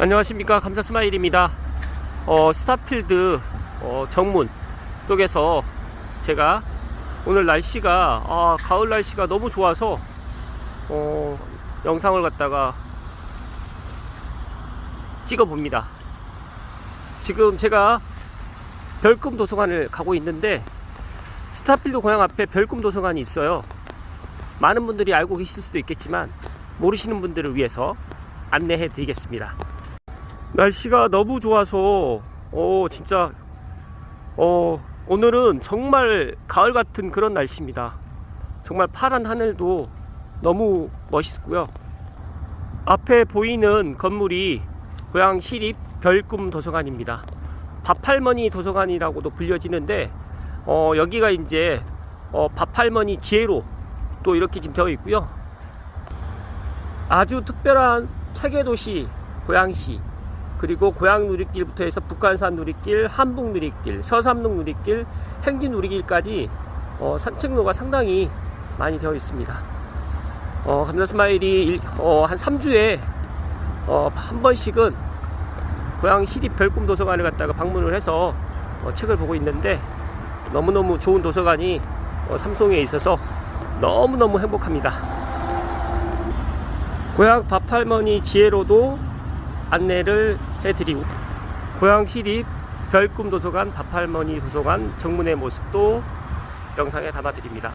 안녕하십니까. 감사 스마일입니다. 어, 스타필드 어, 정문 쪽에서 제가 오늘 날씨가 아, 가을 날씨가 너무 좋아서 어, 영상을 갖다가 찍어 봅니다. 지금 제가 별금 도서관을 가고 있는데 스타필드 고향 앞에 별금 도서관이 있어요. 많은 분들이 알고 계실 수도 있겠지만 모르시는 분들을 위해서 안내해 드리겠습니다 날씨가 너무 좋아서 어 진짜 어 오늘은 정말 가을 같은 그런 날씨입니다. 정말 파란 하늘도 너무 멋있고요. 앞에 보이는 건물이 고양 시립 별꿈 도서관입니다. 밥할머니 도서관이라고도 불려지는데 어 여기가 이제 어 밥할머니 지혜로 또 이렇게 지금 되어 있고요. 아주 특별한 체계 도시 고양시 그리고 고양 누리길부터 해서 북한산 누리길, 한북 누리길, 서삼릉 누리길, 행진 누리길까지 어, 산책로가 상당히 많이 되어 있습니다. 어, 감자 스마일이 일- 어, 한 3주에 어, 한 번씩은 고양 시립 별꿈 도서관을 갔다가 방문을 해서 어, 책을 보고 있는데 너무너무 좋은 도서관이 어, 삼송에 있어서 너무너무 행복합니다. 고향 밥할머니 지혜로도 안내를 해드리고 고양 시립 별꿈 도서관 밥할머니 도서관 정문의 모습도 영상에 담아드립니다.